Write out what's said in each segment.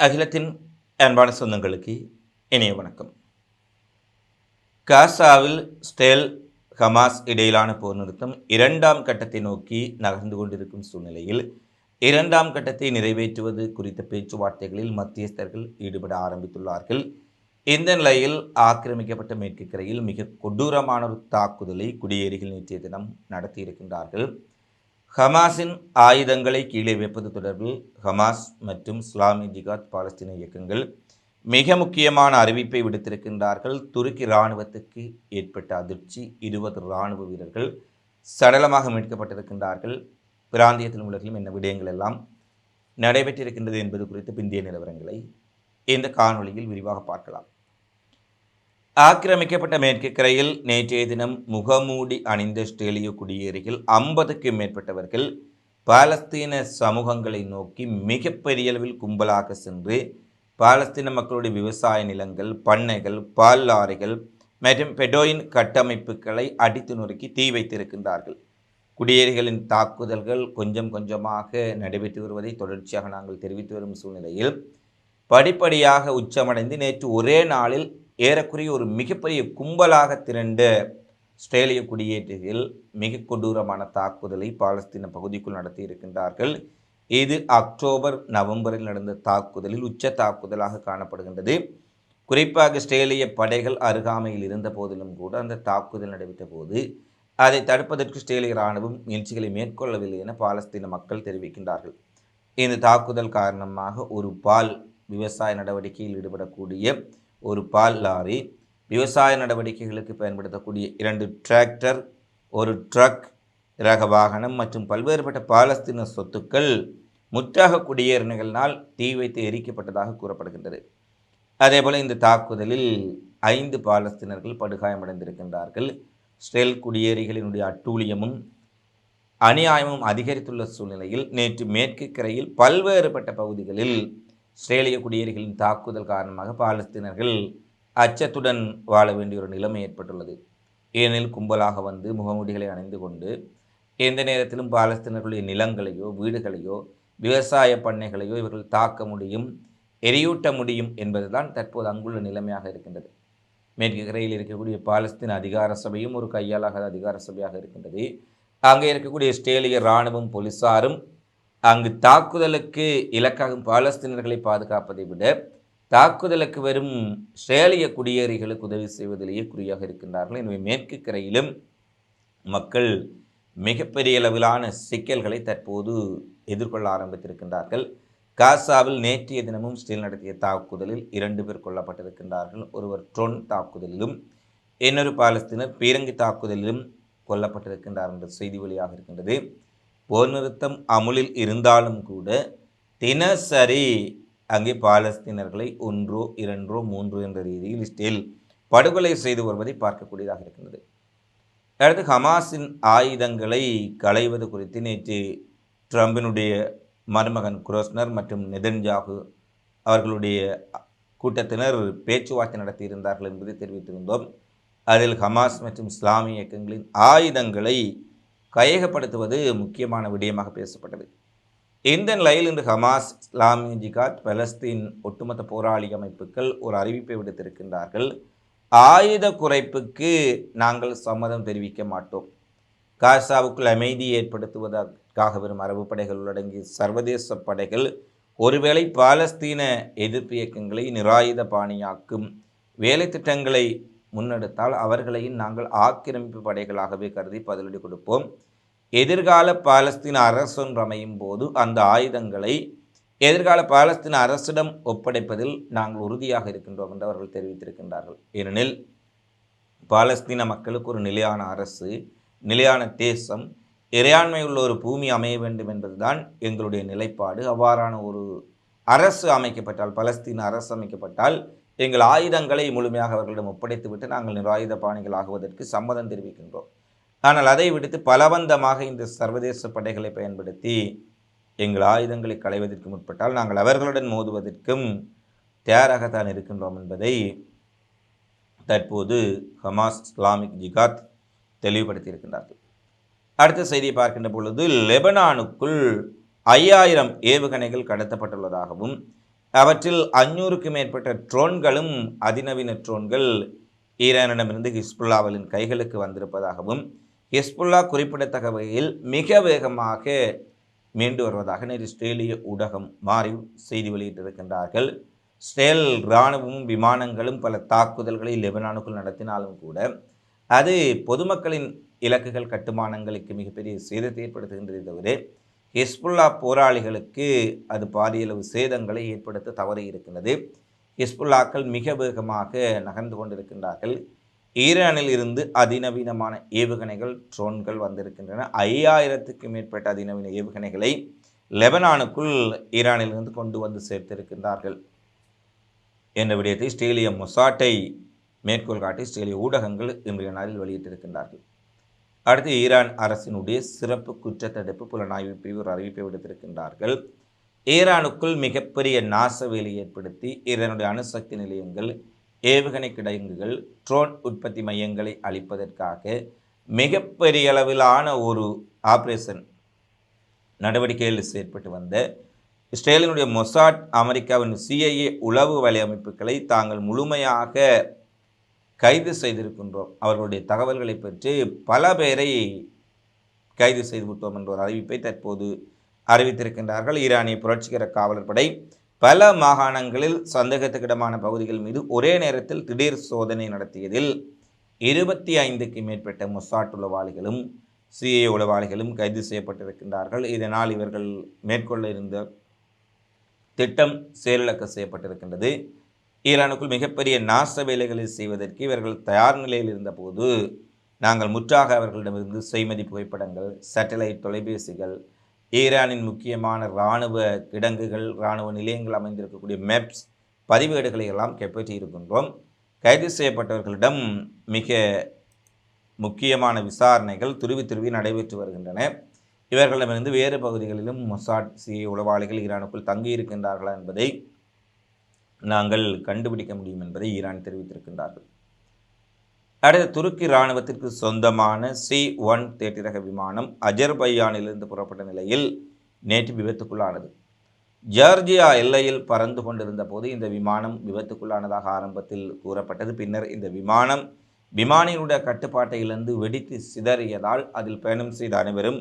அகிலத்தின் அன்பான சொந்தங்களுக்கு இனிய வணக்கம். காசாவில் ஸ்டேல் ஹமாஸ் இடையிலான போர் நிறுத்தம் இரண்டாம் கட்டத்தை நோக்கி நகர்ந்து கொண்டிருக்கும் சூழ்நிலையில் இரண்டாம் கட்டத்தை நிறைவேற்றுவது குறித்த பேச்சுவார்த்தைகளில் மத்தியஸ்தர்கள் ஈடுபட ஆரம்பித்துள்ளார்கள். இந்த நிலையில் ஆக்கிரமிக்கப்பட்ட மேற்கு கரையில் மிக கொடூரமான ஒரு தாக்குதலை குடியேறிகள் நேற்றைய தினம் நடத்தியிருக்கின்றார்கள். ஹமாஸின் ஆயுதங்களை கீழே வைப்பது தொடர்பில் ஹமாஸ் மற்றும் இஸ்லாமிய ஜிகாத் பாலஸ்தீன இயக்கங்கள் மிக முக்கியமான அறிவிப்பை விடுத்திருக்கின்றார்கள். துருக்கி இராணுவத்துக்கு ஏற்பட்ட அதிர்ச்சி இருபது இராணுவ வீரர்கள் சடலமாக மீட்கப்பட்டிருக்கின்றார்கள். பிராந்தியத்தில் உலகிலும் என்ன விடயங்கள் எல்லாம் நடைபெற்றிருக்கின்றது என்பது குறித்து பிந்திய நிலவரங்களை இந்த காணொளியில் விரிவாக பார்க்கலாம். ஆக்கிரமிக்கப்பட்ட மேற்கு கரையில் நேற்றைய தினம் முகமூடி அணிந்த ஆஸ்திரேலிய குடியேறிகள் ஐம்பதுக்கும் மேற்பட்டவர்கள் பாலஸ்தீன சமூகங்களை நோக்கி மிகப்பெரிய அளவில் கும்பலாக சென்று பாலஸ்தீன மக்களுடைய விவசாய நிலங்கள் பண்ணைகள் பால் லாரிகள் மற்றும் பெடோயின் கட்டமைப்புகளை அடித்து நொறுக்கி தீ வைத்திருக்கின்றார்கள். குடியேறிகளின் தாக்குதல்கள் கொஞ்சம் கொஞ்சமாக நடைபெற்று வருவதை தொடர்ச்சியாக நாங்கள் தெரிவித்து வரும் சூழ்நிலையில் படிப்படியாக உச்சமடைந்து நேற்று ஒரே நாளில் ஏறக்குறைய ஒரு மிகப்பெரிய கும்பலாக திரண்ட ஆஸ்திரேலிய குடியேற்றத்தில் மிக கொடூரமான தாக்குதலை பாலஸ்தீன பகுதிக்குள் நடத்தி இருக்கின்றார்கள். இது அக்டோபர் நவம்பரில் நடந்த தாக்குதலில் உச்ச தாக்குதலாக காணப்படுகின்றது. குறிப்பாக ஆஸ்திரேலிய படைகள் அருகாமையில் இருந்த போதிலும் கூட அந்த தாக்குதல் நடைபெற்ற போது அதை தடுப்பதற்கு ஆஸ்திரேலிய இராணுவம் முயற்சிகளை மேற்கொள்ளவில்லை என பாலஸ்தீன மக்கள் தெரிவிக்கின்றார்கள். இந்த தாக்குதல் காரணமாக ஒரு பால் விவசாய நடவடிக்கையில் ஈடுபடக்கூடிய ஒரு பால் லாரி விவசாய நடவடிக்கைகளுக்கு பயன்படுத்தக்கூடிய இரண்டு டிராக்டர் ஒரு ட்ரக் ரக வாகனம் மற்றும் பல்வேறுபட்ட பாலஸ்தீன சொத்துக்கள் முற்றாக குடியேறினர்களினால் தீ வைத்து எரிக்கப்பட்டதாக கூறப்படுகின்றது. அதேபோல் இந்த தாக்குதலில் ஐந்து பாலஸ்தீனர்கள் படுகாயமடைந்திருக்கின்றார்கள். ஸ்டெல் குடியேறிகளினுடைய அட்டூழியமும் அநியாயமும் அதிகரித்துள்ள சூழ்நிலையில் நேற்று மேற்கு கரையில் பல்வேறுபட்ட பகுதிகளில் இஸ்ரேலிய குடியேறிகளின் தாக்குதல் காரணமாக பாலஸ்தீனர்கள் அச்சத்துடன் வாழ வேண்டிய ஒரு நிலைமை ஏற்பட்டுள்ளது. ஏனெனில் கும்பலாக வந்து முகமூடிகளை அணிந்து கொண்டு எந்த நேரத்திலும் பாலஸ்தீனர்களுடைய நிலங்களையோ வீடுகளையோ விவசாய பண்ணைகளையோ இவர்கள் தாக்க முடியும் எரியூட்ட முடியும் என்பதுதான் தற்போது அங்குள்ள நிலைமையாக இருக்கின்றது. மேற்கு கரையில் இருக்கக்கூடிய பாலஸ்தீன அதிகார சபையும் ஒரு கையாளாகாத அதிகார சபையாக இருக்கின்றது. அங்கே இருக்கக்கூடிய இஸ்ரேலிய இராணுவம் போலீசாரும் அங்கு தாக்குதலுக்கு இலக்காகும் பாலஸ்தீனர்களை பாதுகாப்பதை விட தாக்குதலுக்கு வரும் இஸ்ரேலிய குடியேறிகளுக்கு உதவி செய்வதிலேயே குறியாக இருக்கின்றார்கள். எனவே மேற்கு கரையிலும் மக்கள் மிகப்பெரிய அளவிலான சிக்கல்களை தற்போது எதிர்கொள்ள ஆரம்பித்திருக்கின்றார்கள். காசாவில் நேற்றைய தினமும் ஸ்டீல் நடத்திய தாக்குதலில் இரண்டு பேர் கொல்லப்பட்டிருக்கின்றார்கள். ஒருவர் ட்ரோன் தாக்குதலிலும் இன்னொரு பாலஸ்தீனர் பீரங்கி தாக்குதலிலும் கொல்லப்பட்டிருக்கின்றார் என்ற செய்தி வழியாக இருக்கின்றது போர் நிறுத்தம் அமுலில் இருந்தாலும் கூட தினசரி அங்கே பாலஸ்தீனர்களை ஒன்றோ இரண்டோ மூன்று என்ற ரீதியில் ஸ்டில் படுகொலை செய்து வருவதை பார்க்கக்கூடியதாக இருக்கின்றது. அடுத்து ஹமாஸின் ஆயுதங்களை களைவது குறித்து நேற்று ட்ரம்பினுடைய மருமகன் குரோஸ்னர் மற்றும் நெதன்ஜாகு அவர்களுடைய கூட்டத்தினர் பேச்சுவார்த்தை நடத்தியிருந்தார்கள் என்பதை தெரிவித்திருந்தோம். அதில் ஹமாஸ் மற்றும் இஸ்லாமிய இயக்கங்களின் ஆயுதங்களை கையகப்படுத்துவது முக்கியமான விடயமாக பேசப்பட்டது. இந்த நிலையில் இன்று ஹமாஸ் இஸ்லாமிய ஜிகாத் பலஸ்தீன் ஒட்டுமொத்த போராளி அமைப்புகள் ஒரு அறிவிப்பை விடுத்திருக்கின்றார்கள். ஆயுத குறைப்புக்கு நாங்கள் சம்மதம் தெரிவிக்க மாட்டோம். காசாவுக்குள் அமைதி ஏற்படுத்துவதற்காக வரும் அரபு படைகள் உள்ளடங்கிய சர்வதேச படைகள் ஒருவேளை பாலஸ்தீன எதிர்ப்பு இயக்கங்களை நிராயுத பாணியாக்கும் வேலை திட்டங்களை முன்னெடுத்தால் அவர்களையும் நாங்கள் ஆக்கிரமிப்பு படைகளாகவே கருதி பதிலடி கொடுப்போம். எதிர்கால பாலஸ்தீன அரசொன்று அமையும் போது அந்த ஆயுதங்களை எதிர்கால பாலஸ்தீன அரசிடம் ஒப்படைப்பதில் நாங்கள் உறுதியாக இருக்கின்றோம் என்று அவர்கள் தெரிவித்திருக்கின்றார்கள். ஏனெனில் பாலஸ்தீன மக்களுக்கு ஒரு நிலையான அரசு நிலையான தேசம் இறையாண்மை உள்ள ஒரு பூமி அமைய வேண்டும் என்பதுதான் எங்களுடைய நிலைப்பாடு. அவ்வாறான ஒரு அரசு அமைக்கப்பட்டால் பலஸ்தீன அரசு அமைக்கப்பட்டால் எங்கள் ஆயுதங்களை முழுமையாக அவர்களிடம் ஒப்படைத்துவிட்டு நாங்கள் நிராயுத பாணிகள் ஆகுவதற்கு சம்மதம் தெரிவிக்கின்றோம். ஆனால் அதை விடுத்து பலவந்தமாக இந்த சர்வதேச படைகளை பயன்படுத்தி எங்கள் ஆயுதங்களை களைவதற்கு முற்பட்டால் நாங்கள் அவர்களுடன் மோதுவதற்கும் தயாராகத்தான் இருக்கின்றோம் என்பதை தற்போது ஹமாஸ் இஸ்லாமிக் ஜிகாத் தெளிவுபடுத்தியிருக்கின்றார்கள். அடுத்த செய்தியை பார்க்கின்ற பொழுது லெபனானுக்குள் ஐயாயிரம் ஏவுகணைகள் கடத்தப்பட்டுள்ளதாகவும் அவற்றில் அஞ்சூறுக்கு மேற்பட்ட ட்ரோன்களும் அதிநவீன ட்ரோன்கள் ஈரானிடமிருந்து ஹிஸ்புல்லாவலின் கைகளுக்கு வந்திருப்பதாகவும் ஹிஸ்புல்லா குறிப்பிடத்தக்க வகையில் மிக வேகமாக மீண்டு வருவதாக நேற்று இஸ்ரேலிய ஊடகம் மாறி செய்தி வெளியிட்டிருக்கின்றார்கள். இஸ்ரேல் இராணுவமும் விமானங்களும் பல தாக்குதல்களை லெபனானுக்குள் நடத்தினாலும் கூட அது பொதுமக்களின் இலக்குகள் கட்டுமானங்களுக்கு மிகப்பெரிய சேதத்தை ஏற்படுத்துகின்றது தவிர ஹிஸ்புல்லா போராளிகளுக்கு அது பாரியளவு சேதங்களை ஏற்படுத்த தவறி இருக்கிறது ஹிஸ்புல்லாக்கள் மிக வேகமாக நகர்ந்து கொண்டிருக்கின்றார்கள். ஈரானில் இருந்து அதிநவீனமான ஏவுகணைகள் ட்ரோன்கள் வந்திருக்கின்றன. ஐயாயிரத்துக்கு மேற்பட்ட அதிநவீன ஏவுகணைகளை லெபனானுக்குள் ஈரானிலிருந்து கொண்டு வந்து சேர்த்திருக்கின்றார்கள். என்ற விடயத்தை ஸ்டேலிய மொசாட்டை மேற்கோள் காட்டி ஸ்டேலிய ஊடகங்கள் இன்றைய நாளில் வெளியிட்டிருக்கின்றார்கள். அடுத்து ஈரான் அரசினுடைய சிறப்பு குற்றத்தடுப்பு புலனாய்வு பிரிவு ஒரு அறிவிப்பை விடுத்திருக்கின்றார்கள். ஈரானுக்குள் மிகப்பெரிய நாச வேலை ஏற்படுத்தி ஈரானுடைய அணுசக்தி நிலையங்கள் ஏவுகணை கிடங்குகள் ட்ரோன் உற்பத்தி மையங்களை அளிப்பதற்காக மிகப்பெரிய அளவிலான ஒரு ஆப்ரேஷன் நடவடிக்கையில் செயற்பட்டு வந்த இஸ்ரேலினுடைய மொசாட் அமெரிக்காவின் சிஐஏ உளவு வலையமைப்புகளை தாங்கள் முழுமையாக கைது செய்திருக்கின்றோம். அவர்களுடைய தகவல்களை பற்றி பல பேரை கைது செய்து விட்டோம் என்ற ஒரு அறிவிப்பை தற்போது அறிவித்திருக்கின்றார்கள். ஈரானிய புரட்சிகர காவலர் படை பல மாகாணங்களில் சந்தேகத்துக்கிடமான பகுதிகள் மீது ஒரே நேரத்தில் திடீர் சோதனை நடத்தியதில் இருபத்தி ஐந்துக்கு மேற்பட்ட மொசாட் உளவாளிகளும் சிஏ உளவாளிகளும் கைது செய்யப்பட்டிருக்கின்றார்கள். இதனால் இவர்கள் மேற்கொள்ள இருந்த திட்டம் செயலிழக்க செய்யப்பட்டிருக்கின்றது. ஈரானுக்குள் மிகப்பெரிய நாச வேலைகளை செய்வதற்கு இவர்கள் தயார் நிலையில் இருந்தபோது நாங்கள் முற்றாக அவர்களிடமிருந்து செய்மதி புகைப்படங்கள் சேட்டலைட் தொலைபேசிகள் ஈரானின் முக்கியமான இராணுவ கிடங்குகள் இராணுவ நிலையங்கள் அமைந்திருக்கக்கூடிய மேப்ஸ் பதிவேடுகளை எல்லாம் கைப்பற்றி இருக்கின்றோம் கைது செய்யப்பட்டவர்களிடம் மிக முக்கியமான விசாரணைகள் துருவி துருவி நடைபெற்று வருகின்றன. இவர்களிடமிருந்து வேறு பகுதிகளிலும் மொசாட் சி உளவாளிகள் ஈரானுக்குள் தங்கியிருக்கின்றார்களா என்பதை நாங்கள் கண்டுபிடிக்க முடியும் என்பதை ஈரான் தெரிவித்திருக்கின்றார்கள். அடுத்த துருக்கி இராணுவத்திற்கு சொந்தமான சி ஒன் தேர்ட்டி ரக விமானம் அஜர்பையானிலிருந்து புறப்பட்ட நிலையில் நேற்று விபத்துக்குள்ளானது. ஜார்ஜியா எல்லையில் பறந்து கொண்டிருந்த போது இந்த விமானம் விபத்துக்குள்ளானதாக ஆரம்பத்தில் கூறப்பட்டது. பின்னர் இந்த விமானம் விமானியினுடைய கட்டுப்பாட்டை இழந்து வெடித்து சிதறியதால் அதில் பயணம் செய்த அனைவரும்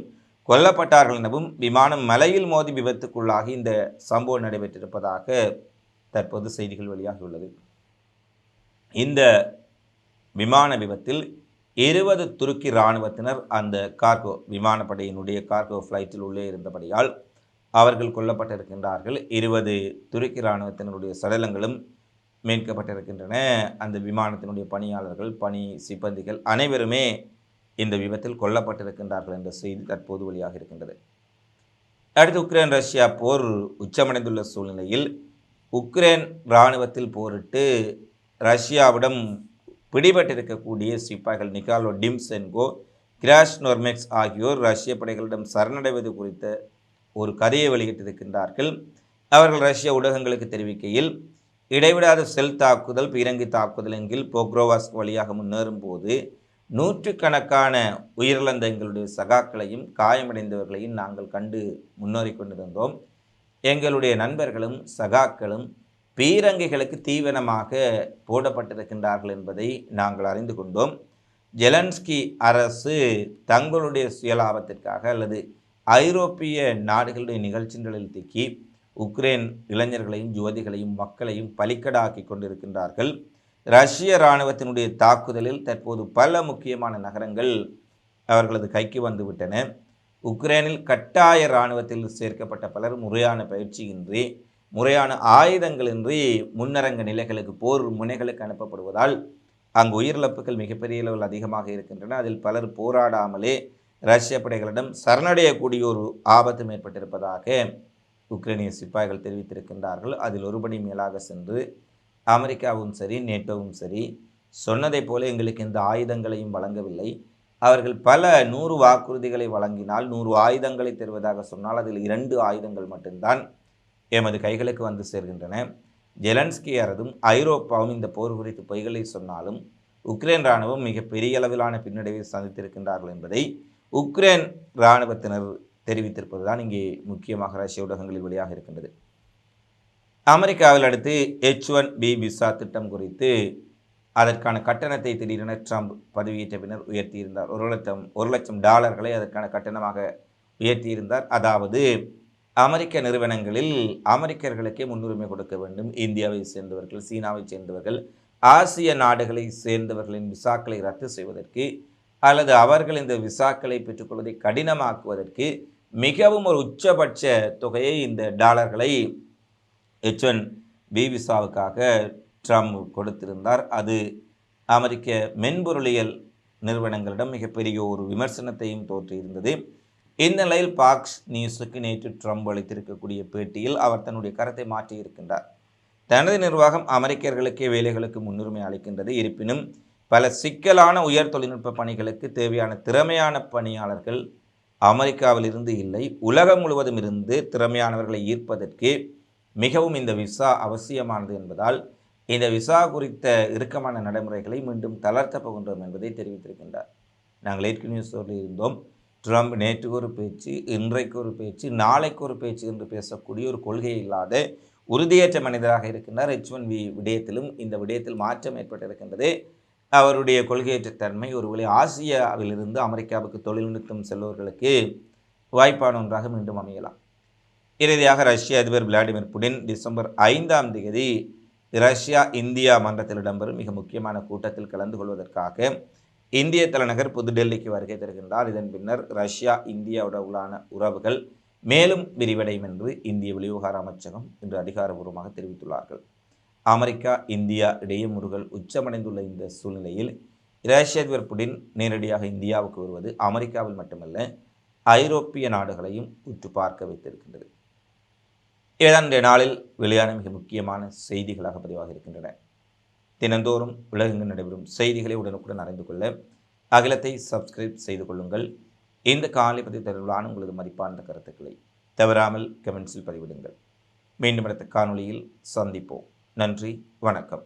கொல்லப்பட்டார்கள் எனவும் விமானம் மலையில் மோதி விபத்துக்குள்ளாகி இந்த சம்பவம் நடைபெற்றிருப்பதாக தற்போது செய்திகள் வெளியாகியுள்ளது இந்த விமான விபத்தில் இருபது துருக்கி இராணுவத்தினர் அந்த கார்கோ விமானப்படையினுடைய கார்கோ ஃப்ளைட்டில் உள்ளே இருந்தபடியால் அவர்கள் கொல்லப்பட்டிருக்கின்றார்கள். இருபது துருக்கி இராணுவத்தினருடைய சடலங்களும் மீட்கப்பட்டிருக்கின்றன. அந்த விமானத்தினுடைய பணியாளர்கள் பணி சிப்பந்திகள் அனைவருமே இந்த விபத்தில் கொல்லப்பட்டிருக்கின்றார்கள் என்ற செய்தி தற்போது வெளியாக இருக்கின்றது அடுத்து உக்ரைன் ரஷ்யா போர் உச்சமடைந்துள்ள சூழ்நிலையில் உக்ரைன் இராணுவத்தில் போரிட்டு ரஷ்யாவிடம் பிடிபட்டிருக்கக்கூடிய சிப்பாய்கள் நிகாலோ டிம்சென்கோ கிராஷ் நோர்மெக்ஸ் ஆகியோர் ரஷ்ய படைகளிடம் சரணடைவது குறித்த ஒரு கதையை வெளியிட்டிருக்கின்றார்கள். அவர்கள் ரஷ்ய ஊடகங்களுக்கு தெரிவிக்கையில் இடைவிடாத செல் தாக்குதல் பீரங்கி தாக்குதல் கீழ் போக்ரோவாஸ் வழியாக முன்னேறும் போது நூற்றுக்கணக்கான உயிரிழந்த எங்களுடைய சகாக்களையும் காயமடைந்தவர்களையும் நாங்கள் கண்டு முன்னேறி கொண்டிருந்தோம். எங்களுடைய நண்பர்களும் சகாக்களும் பீரங்கிகளுக்கு தீவனமாக போடப்பட்டிருக்கின்றார்கள் என்பதை நாங்கள் அறிந்து கொண்டோம். ஜெலன்ஸ்கி அரசு தங்களுடைய சுயலாபத்திற்காக அல்லது ஐரோப்பிய நாடுகளுடைய நிகழ்ச்சிகளில் திக்கி உக்ரைன் இளைஞர்களையும் யுவதிகளையும் மக்களையும் பலிக்கடாக்கி கொண்டிருக்கின்றார்கள். ரஷ்ய இராணுவத்தினுடைய தாக்குதலில் தற்போது பல முக்கியமான நகரங்கள் அவர்களது கைக்கு வந்துவிட்டன. உக்ரைனில் கட்டாய இராணுவத்தில் சேர்க்கப்பட்ட பலர் முறையான பயிற்சியின்றி முறையான ஆயுதங்களின்றி முன்னரங்க நிலைகளுக்கு போர் முனைகளுக்கு அனுப்பப்படுவதால் அங்கு உயிரிழப்புகள் மிகப்பெரிய அளவில் அதிகமாக இருக்கின்றன. அதில் பலர் போராடாமலே ரஷ்ய படைகளிடம் சரணடையக்கூடிய ஒரு ஆபத்தும் ஏற்பட்டிருப்பதாக உக்ரைனிய சிப்பாய்கள் தெரிவித்திருக்கின்றார்கள். அதில் ஒருபடி மேலாக சென்று அமெரிக்காவும் சரி நேட்டோவும் சரி சொன்னதைப் போல எங்களுக்கு இந்த ஆயுதங்களையும் வழங்கவில்லை. அவர்கள் பல நூறு வாக்குறுதிகளை வழங்கினால் நூறு ஆயுதங்களை தருவதாக சொன்னால் அதில் இரண்டு ஆயுதங்கள் மட்டும்தான் எமது கைகளுக்கு வந்து சேர்கின்றன. ஜெலன்ஸ்கி அரதும் ஐரோப்பாவும் இந்த போர் குறித்து பொய்களை சொன்னாலும் உக்ரைன் இராணுவம் மிக பெரிய அளவிலான பின்னடைவை சந்தித்திருக்கின்றார்கள் என்பதை உக்ரைன் இராணுவத்தினர் தெரிவித்திருப்பதுதான் இங்கே முக்கியமாக ரஷ்ய ஊடகங்களில் வெளியாக இருக்கின்றது. அமெரிக்காவில் அடுத்து எச் ஒன் பி விசா திட்டம் குறித்து அதற்கான கட்டணத்தை திடீரென ட்ரம்ப் பதவியேற்ற பின்னர் உயர்த்தியிருந்தார். ஒரு லட்சம் ஒரு லட்சம் டாலர்களை அதற்கான கட்டணமாக உயர்த்தியிருந்தார். அதாவது அமெரிக்க நிறுவனங்களில் அமெரிக்கர்களுக்கே முன்னுரிமை கொடுக்க வேண்டும். இந்தியாவை சேர்ந்தவர்கள் சீனாவை சேர்ந்தவர்கள் ஆசிய நாடுகளை சேர்ந்தவர்களின் விசாக்களை ரத்து செய்வதற்கு அல்லது அவர்கள் இந்த விசாக்களை பெற்றுக்கொள்வதை கடினமாக்குவதற்கு மிகவும் ஒரு உச்சபட்ச தொகையை இந்த டாலர்களை எச் ஒன் பி விசாவுக்காக ட்ரம்ப் கொடுத்திருந்தார். அது அமெரிக்க மென்பொருளியல் நிறுவனங்களிடம் மிகப்பெரிய ஒரு விமர்சனத்தையும் தோற்றியிருந்தது. இந்த நிலையில் பாக்ஸ் நியூஸுக்கு நேற்று ட்ரம்ப் அளித்திருக்கக்கூடிய பேட்டியில் அவர் தன்னுடைய கருத்தை மாற்றியிருக்கின்றார் தனது நிர்வாகம் அமெரிக்கர்களுக்கே வேலைகளுக்கு முன்னுரிமை அளிக்கின்றது. இருப்பினும் பல சிக்கலான உயர் தொழில்நுட்ப பணிகளுக்கு தேவையான திறமையான பணியாளர்கள் அமெரிக்காவிலிருந்து இல்லை. உலகம் முழுவதும் இருந்து திறமையானவர்களை ஈர்ப்பதற்கு மிகவும் இந்த விசா அவசியமானது என்பதால் இந்த விசா குறித்த இறுக்கமான நடைமுறைகளை மீண்டும் தளர்த்த போகின்றோம் என்பதை தெரிவித்திருக்கின்றார். நாங்கள் ஏற்கனவே சொல்லியிருந்தோம் ட்ரம்ப் நேற்று ஒரு பேச்சு இன்றைக்கு ஒரு பேச்சு நாளைக்கு ஒரு பேச்சு என்று பேசக்கூடிய ஒரு கொள்கை இல்லாத உறுதியேற்ற மனிதராக இருக்கின்றார். எச் ஒன் வி விடயத்திலும் இந்த விடயத்தில் மாற்றம் ஏற்பட்டிருக்கின்றது. அவருடைய கொள்கையற்ற தன்மை ஒருவேளை ஆசியாவிலிருந்து அமெரிக்காவுக்கு தொழில்நுட்பம் செல்பவர்களுக்கு வாய்ப்பான ஒன்றாக மீண்டும் அமையலாம். இறுதியாக ரஷ்ய அதிபர் விளாடிமிர் புடின் டிசம்பர் ஐந்தாம் தேதி ரஷ்யா இந்தியா மன்றத்தில் இடம்பெறும் மிக முக்கியமான கூட்டத்தில் கலந்து கொள்வதற்காக இந்திய தலைநகர் புதுடெல்லிக்கு வருகை தருகின்றார். இதன் பின்னர் ரஷ்யா இந்தியாவுடனான உறவுகள் மேலும் விரிவடையும் என்று இந்திய வெளிவிவகார அமைச்சகம் இன்று அதிகாரபூர்வமாக தெரிவித்துள்ளார்கள். அமெரிக்கா இந்தியா இடையே முருகல் உச்சமடைந்துள்ள இந்த சூழ்நிலையில் ரஷ்ய அதிபர் புடின் நேரடியாக இந்தியாவுக்கு வருவது அமெரிக்காவில் மட்டுமல்ல ஐரோப்பிய நாடுகளையும் உற்று பார்க்க வைத்திருக்கின்றது. இவைதான் இன்றைய நாளில் வெளியான மிக முக்கியமான செய்திகளாக பதிவாக இருக்கின்றன. தினந்தோறும் உலகெங்கு நடைபெறும் செய்திகளை உடனுக்குடன் அறிந்து கொள்ள அகிலத்தை சப்ஸ்கிரைப் செய்து கொள்ளுங்கள். இந்த காலை பதிவு தொடர்பிலான உங்களது மதிப்பான கருத்துக்களை தவறாமல் கமெண்ட்ஸில் பதிவிடுங்கள். மீண்டும் அடுத்த காணொளியில் சந்திப்போம். நன்றி வணக்கம்.